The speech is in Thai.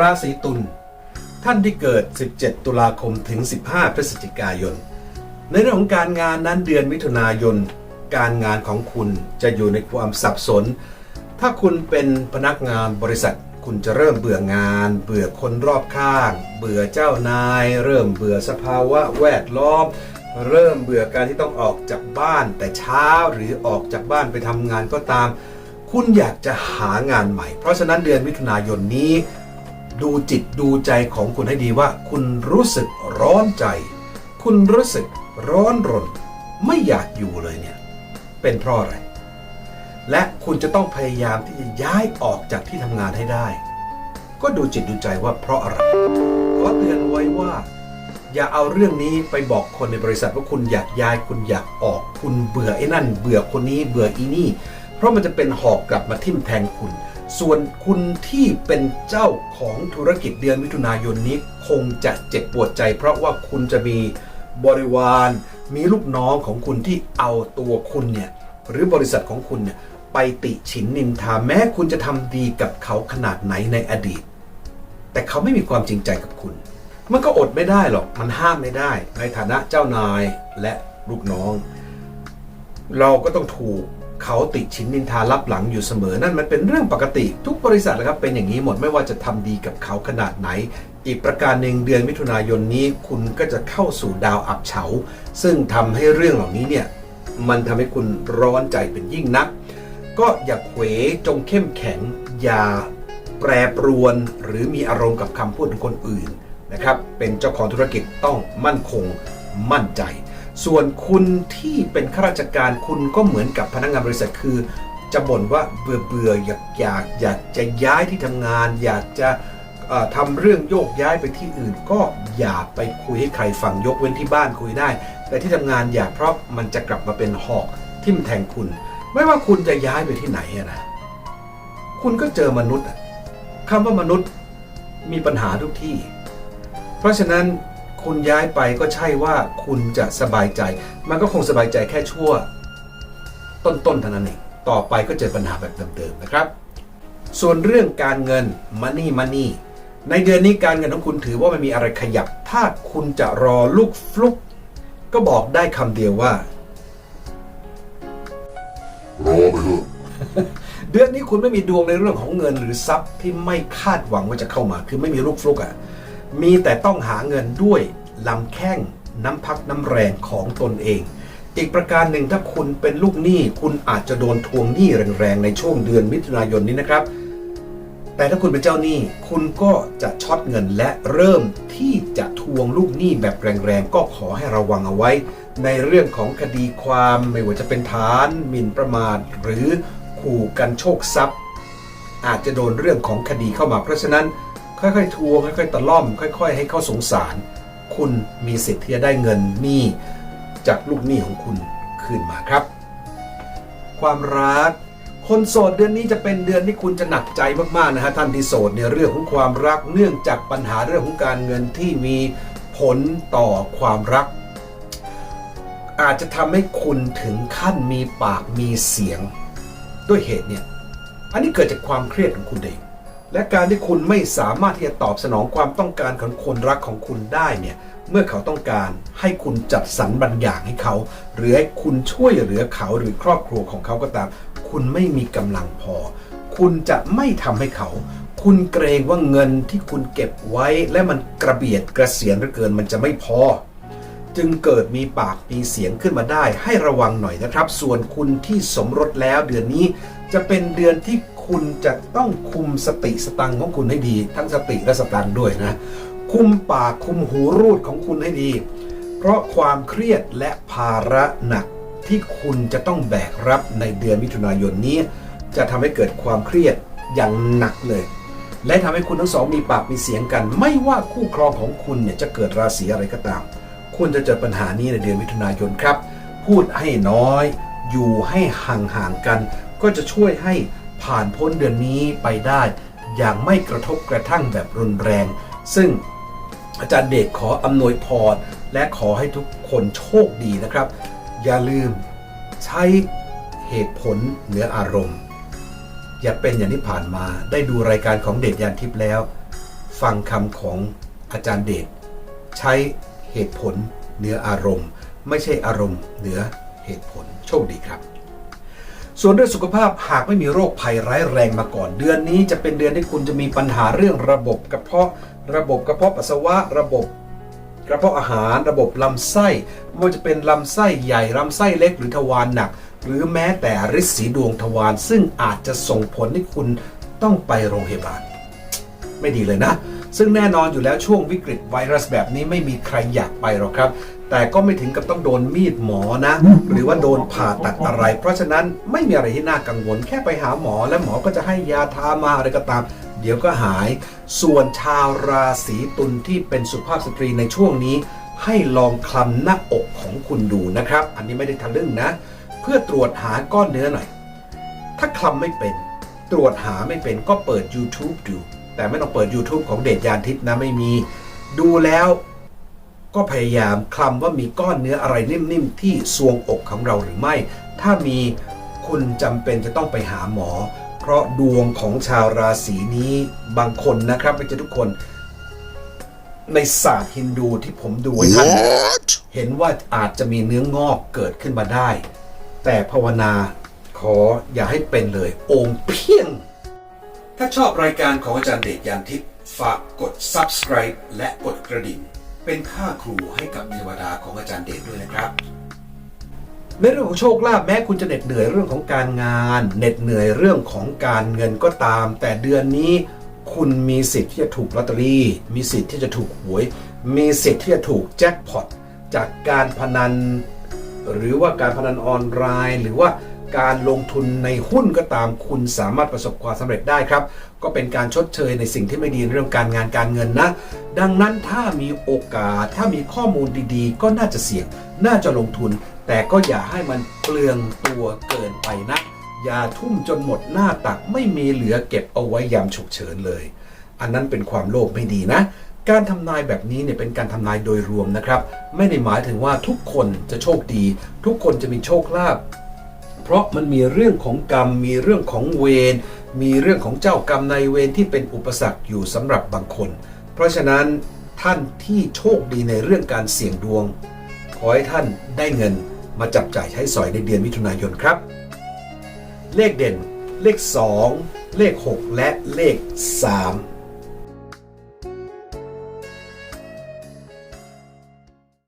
ราศีตุลท่านที่เกิด 17 ตุลาคมถึง 15 พฤศจิกายน ในเรื่องของการงานนั้นเดือนมิถุนายน การงานของคุณจะอยู่ในความสับสน ถ้าคุณเป็นพนักงานบริษัท คุณจะเริ่มเบื่องาน เบื่อคนรอบข้าง เบื่อเจ้านาย เริ่มเบื่อสภาวะแวดล้อม เริ่มเบื่อการที่ต้องออกจากบ้านแต่เช้าหรือออกจากบ้านไปทำงานก็ตาม คุณอยากจะหางานใหม่ เพราะฉะนั้นเดือนมิถุนายนนี้ ดูจิตดูใจของคุณให้ดีว่า คุณรู้สึกร้อนใจ คุณรู้สึกร้อนรน ไม่อยากอยู่เลยเนี่ย เป็นเพราะอะไร และคุณจะต้องพยายามที่จะย้ายออกจากที่ทำงานให้ได้ ก็ดูจิตดูใจว่าเพราะอะไร ขอเตือนไว้ว่า อย่าเอาเรื่องนี้ไปบอกคนในบริษัทว่าคุณอยากย้ายคุณอยากออก คุณเบื่อไอ้นั่น เบื่อคนนี้เบื่ออีนี่ เพราะมันจะเป็นหอกกลับมาทิ่มแทงคุณ ส่วนคุณที่เป็นเจ้าของธุรกิจเดือนมิถุนายนนี้คงจะเจ็บปวดใจ เพราะว่าคุณจะมีบริวาร มีลูกน้องของคุณที่เอาตัวคุณเนี่ยหรือบริษัทของคุณเนี่ยไปติฉินนินทาแม้คุณจะทำดีกับเขาขนาดไหนในอดีต แต่เขาไม่มีความจริงใจกับคุณ มันก็อดไม่ได้หรอกมันห้ามไม่ได้ ในฐานะเจ้านายและลูกน้อง เราก็ต้องถูก เขาติดชิ้นนินทารับหลังอยู่เสมอ นั่นมันเป็นเรื่องปกติ ทุกบริษัทนะครับเป็นอย่างนี้หมดไม่ว่าจะทำดีกับเขาขนาดไหน อีกประการหนึ่งเดือนมิถุนายนนี้คุณก็จะเข้าสู่ดาวอับเฉา ซึ่งทำให้เรื่องเหล่านี้เนี่ยมันทำให้คุณร้อนใจเป็นยิ่งนัก ก็อย่าเขวจงเข้มแข็ง อย่าแปรปรวน หรือมีอารมณ์กับคำพูดของคนอื่นนะครับเป็นเจ้าของธุรกิจต้องมั่นคงมั่นใจ ส่วนคุณที่เป็นข้าราชการคุณก็เหมือนกับพนักงานบริษัทคือ จะบ่นว่าเบื่อเบื่ออยากอยากอยากจะย้ายที่ทำงาน อยากจะเอ่อทำเรื่องโยกย้ายไปที่อื่น ก็อย่าไปคุยให้ใครฟังยกเว้นที่บ้านคุยได้ แต่ที่ทำงานอย่าเพราะมันจะกลับมาเป็นหอกทิ่มแทงคุณ ไม่ว่าคุณจะย้ายไปที่ไหนนะคุณก็เจอมนุษย์อะคำว่ามนุษย์มีปัญหาทุกที่ เพราะฉะนั้น คุณย้ายไปก็ใช่ว่าคุณจะสบายใจ มันก็คงสบายใจแค่ชั่ว ต้นๆเท่านั้นเองต่อไปก็เจอปัญหาแบบเดิมๆนะครับ ส่วนเรื่องการเงิน money money ในเดือนนี้การเงินของคุณถือว่ามันมีอะไรขยับ ถ้าคุณจะรอลูกฟลุก ก็บอกได้คำเดียวว่ารอไปเถอะเดือนนี้คุณไม่มีดวงในเรื่องของเงินหรือทรัพย์ที่ไม่คาดหวังว่าจะเข้ามา คือไม่มีลูกฟลุกอะ่ะ มีแต่ต้องหาเงินด้วยลำแข้งน้ำพักน้ำแรงของตนเอง อีกประการหนึ่งถ้าคุณเป็นลูกหนี้คุณอาจจะโดนทวงหนี้แรงๆในช่วงเดือนมิถุนายนนี้นะครับ แต่ถ้าคุณเป็นเจ้าหนี้คุณก็จะช็อตเงินและเริ่มที่จะทวงลูกหนี้แบบแรงๆก็ขอให้ระวังเอาไว้ ในเรื่องของคดีความไม่ว่าจะเป็นฐานหมิ่นประมาท หรือขู่กันโชคทรัพย์ อาจจะโดนเรื่องของคดีเข้ามาเพราะฉะนั้น ค่อยๆทวงค่อยๆตะล่อม ค่อย ๆ ให้เขาสงสาร คุณมีสิทธิ์ที่จะได้เงินหนี้จากลูกหนี้ของคุณคืนมาครับ ความรัก คนโสดเดือนนี้จะเป็นเดือนที่คุณจะหนักใจมากๆนะฮะท่านที่โสดในเรื่องของความรักเนื่องจากปัญหาเรื่องของการเงินที่มีผลต่อความรัก อาจจะทำให้คุณถึงขั้นมีปากมีเสียง ด้วยเหตุเนี่ย อันนี้เกิดจากความเครียดของคุณเอง และการที่คุณไม่สามารถที่จะตอบสนองความต้องการของคนรักของคุณได้เนี่ยเมื่อเขาต้องการให้คุณจัดสรรบางอย่างให้เขา หรือให้คุณช่วยเหลือเขาหรือครอบครัวของเขาก็ตาม คุณไม่มีกำลังพอ คุณจะไม่ทำให้เขา คุณเกรงว่าเงินที่คุณเก็บไว้ และมันกระเบียดกระเสียนเหลือเกินมันจะไม่พอ จึงเกิดมีปากมีเสียงขึ้นมาได้ ให้ระวังหน่อยนะครับ ส่วนคุณที่สมรสแล้วเดือนนี้จะเป็นเดือนที่ คุณจะต้องคุมสติสตังของคุณให้ดี ทั้งสติและสตังด้วยนะ คุมปากคุมหูรูดของคุณให้ดี เพราะความเครียดและภาระหนักที่คุณจะต้องแบกรับในเดือนมิถุนายนนี้ จะทำให้เกิดความเครียดอย่างหนักเลย และทำให้คุณทั้งสองมีปากมีเสียงกัน ไม่ว่าคู่ครองของคุณเนี่ยจะเกิดราศีอะไรก็ตาม คุณจะเจอปัญหานี้ในเดือนมิถุนายนครับ พูดให้น้อย อยู่ให้ห่างๆกัน ก็จะช่วยให้ ผ่านพ้นเดือนนี้ไปได้ อย่างไม่กระทบกระทั่งแบบรุนแรง ซึ่งอาจารย์เดชขออำนวยพรและขอให้ทุกคนโชคดีนะครับ อย่าลืมใช้เหตุผลเหนืออารมณ์ อย่าเป็นอย่างที่ผ่านมาได้ดูรายการของเดชยานทิพย์แล้ว ฟังคำของอาจารย์เดชใช้เหตุผลเหนืออารมณ์ ไม่ใช่อารมณ์เหนือเหตุผลโชคดีครับ ส่วนเรื่องสุขภาพหากไม่มีโรคภัยร้ายแรงมาก่อน เดือนนี้จะเป็นเดือนที่คุณจะมีปัญหาเรื่องระบบกระเพาะระบบกระเพาะปัสสาวะระบบกระเพาะอาหารระบบลำไส้ไม่ว่าจะเป็นลำไส้ใหญ่ลำไส้เล็กหรือทวารหนัก หรือแม้แต่ริดสีดวงทวารซึ่งอาจจะส่งผลให้คุณต้องไปโรงพยาบาล ไม่ดีเลยนะ ซึ่งแน่นอนอยู่แล้วช่วงวิกฤตไวรัสแบบนี้ไม่มีใครอยากไปหรอกครับ แต่ก็ไม่ถึงกับต้องโดนมีดหมอนะ หรือว่าโดนผ่าตัดอะไร เพราะฉะนั้นไม่มีอะไรที่น่ากังวลแค่ไปหาหมอ และหมอก็จะให้ยาทามาอะไรก็ตาม เดี๋ยวก็หาย ส่วนชาวราศีตุลที่เป็นสุภาพสตรีในช่วงนี้ ให้ลองคลำหน้าอกของคุณดูนะครับ อันนี้ไม่ได้ทะลึ่งนะ เพื่อตรวจหาก้อนเนื้อหน่อย ถ้าคลำไม่เป็น ตรวจหาไม่เป็นก็เปิด YouTube ดู แต่ไม่ต้องเปิด YouTube ของเดชยานทิพย์นะไม่มี ดูแล้วก็พยายามคลำว่ามีก้อนเนื้ออะไรนิ่มๆ ที่ซวงอกของเราหรือไม่ ถ้ามีคุณจำเป็นจะต้องไปหาหมอ เพราะดวงของชาวราศีนี้บางคนนะครับไม่ใช่ทุกคน ในศาสตร์ฮินดูที่ผมดูไว้ท่าน What? เห็นว่าอาจจะมีเนื้องอกเกิดขึ้นมาได้ แต่ภาวนาขออย่าให้เป็นเลยโอมเพียง ถ้าชอบรายการของอาจารย์เดชยานทิพย์ฝากกด subscribe และกดกระดิ่ง เป็นค่าครูให้กับเทวดาของอาจารย์เดชด้วยนะครับ ในเรื่องของโชคลาภแม้คุณจะเหน็ดเหนื่อยเรื่องของการงาน เหน็ดเหนื่อยเรื่องของการเงินก็ตาม แต่เดือนนี้คุณมีสิทธิ์ที่จะถูกลอตเตอรี่ มีสิทธิ์ที่จะถูกหวย มีสิทธิ์ที่จะถูกแจ็คพอตจากการพนัน หรือว่าการพนันออนไลน์ หรือว่า การลงทุนในหุ้นก็ตามคุณสามารถประสบความสำเร็จได้ครับ ก็เป็นการชดเชยในสิ่งที่ไม่ดีเรื่องการงานการเงินนะ ดังนั้นถ้ามีโอกาสถ้ามีข้อมูลดีๆ ก็น่าจะเสี่ยง น่าจะลงทุน แต่ก็อย่าให้มันเปลืองตัวเกินไปนะอย่าทุ่มจนหมดหน้าตักไม่มีเหลือเก็บเอาไว้ยามฉุกเฉินเลย อันนั้นเป็นความโลภไม่ดีนะการทำนายแบบนี้เนี่ยเป็นการทำนายโดยรวมนะครับ ไม่ได้หมายถึงว่าทุกคนจะโชคดี ทุกคนจะมีโชคลาภ เพราะมันมีเรื่องของกรรม มีเรื่องของเวร มีเรื่องของเจ้ากรรมนายเวรที่เป็นอุปสรรคอยู่สำหรับบางคน เพราะฉะนั้นท่านที่โชคดีในเรื่องการเสี่ยงดวง ขอให้ท่านได้เงินมาจับจ่ายใช้สอยในเดือนมิถุนายนครับ เลขเด่น เลข 2 เลข 6 และเลข 3